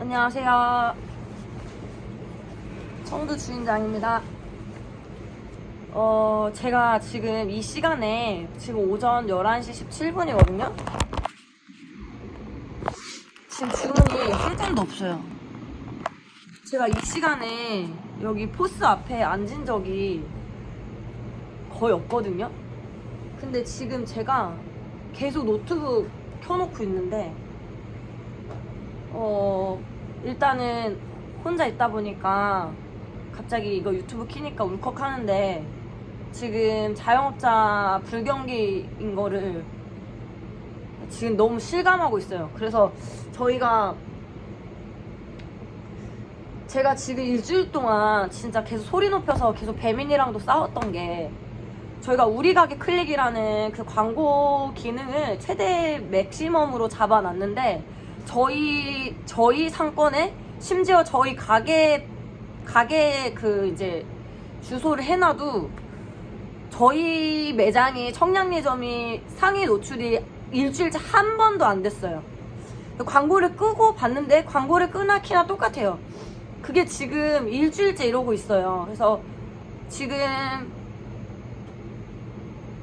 안녕하세요. 청두 주인장입니다. 어, 제가 지금 이 시간에 지금 오전 11시 17분이거든요. 지금 주문이 한 건도 없어요. 제가 이 시간에 여기 포스 앞에 앉은 적이 거의 없거든요. 근데 지금 제가 계속 노트북 켜놓고 있는데, 어, 일단은 혼자 있다 보니까 갑자기 이거 유튜브 키니까 울컥 하는데, 지금 자영업자 불경기인 거를 지금 너무 실감하고 있어요. 그래서 저희가 제가 지금 일주일 동안 진짜 계속 소리 높여서 계속 배민이랑도 싸웠던 게 저희가 우리 가게 클릭이라는 그 광고 기능을 최대 맥시멈으로 잡아놨는데 저희 저희 상권에 심지어 저희 가게 가게 그 이제 주소를 해놔도 저희 매장이 청량리점이 상위 노출이 일주일째 한 번도 안 됐어요. 광고를 끄고 봤는데 광고를 키나 똑같아요. 그게 지금 일주일째 이러고 있어요. 그래서 지금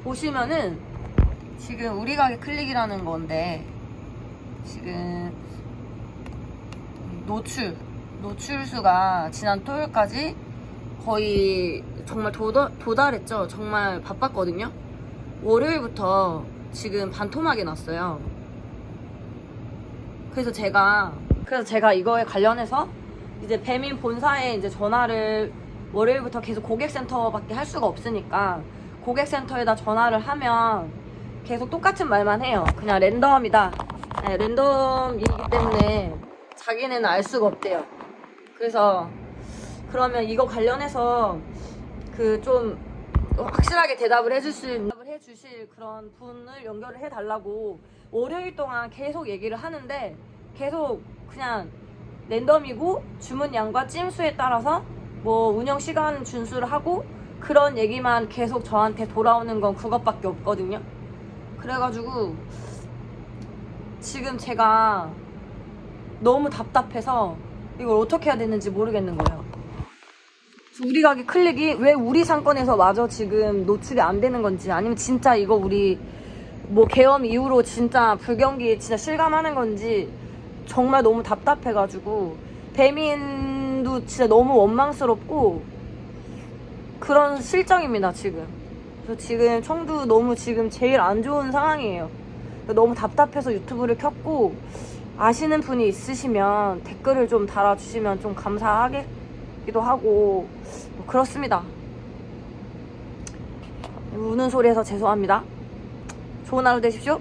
보시면은 지금 우리 가게 클릭이라는 건데 지금 노출 노출수가 지난 토요일까지 거의 정말 도다, 도달했죠. 정말 바빴거든요. 월요일부터 지금 반토막이 났어요. 그래서 제가 그래서 제가 이거에 관련해서 이제 배민 본사에 이제 전화를 월요일부터 계속 고객센터밖에 할 수가 없으니까 고객센터에다 전화를 하면 계속 똑같은 말만 해요. 그냥 랜덤이다. 네, 랜덤이기 때문에 자기네는 알 수가 없대요. 그래서 그러면 이거 관련해서 그 좀 확실하게 대답을 해주실 대답을 해주실 그런 분을 연결을 해달라고 월요일 동안 계속 얘기를 하는데 계속 그냥 랜덤이고 주문량과 찜수에 따라서 뭐 운영 시간 준수를 하고 그런 얘기만 계속 저한테 돌아오는 건 그것밖에 없거든요. 그래가지고 지금 제가 너무 답답해서 이걸 어떻게 해야 되는지 모르겠는 거예요. 우리 가게 클릭이 왜 우리 상권에서 마저 지금 노출이 안 되는 건지 아니면 진짜 이거 우리 뭐 계엄 이후로 진짜 불경기 진짜 실감하는 건지 정말 너무 답답해가지고 배민도 진짜 너무 원망스럽고 그런 실정입니다 지금 그래서 지금 청두 너무 지금 제일 안 좋은 상황이에요 너무 답답해서 유튜브를 켰고 아시는 분이 있으시면 댓글을 좀 달아주시면 좀 감사하기도 하고 뭐 그렇습니다. 우는 소리해서 죄송합니다. 좋은 하루 되십시오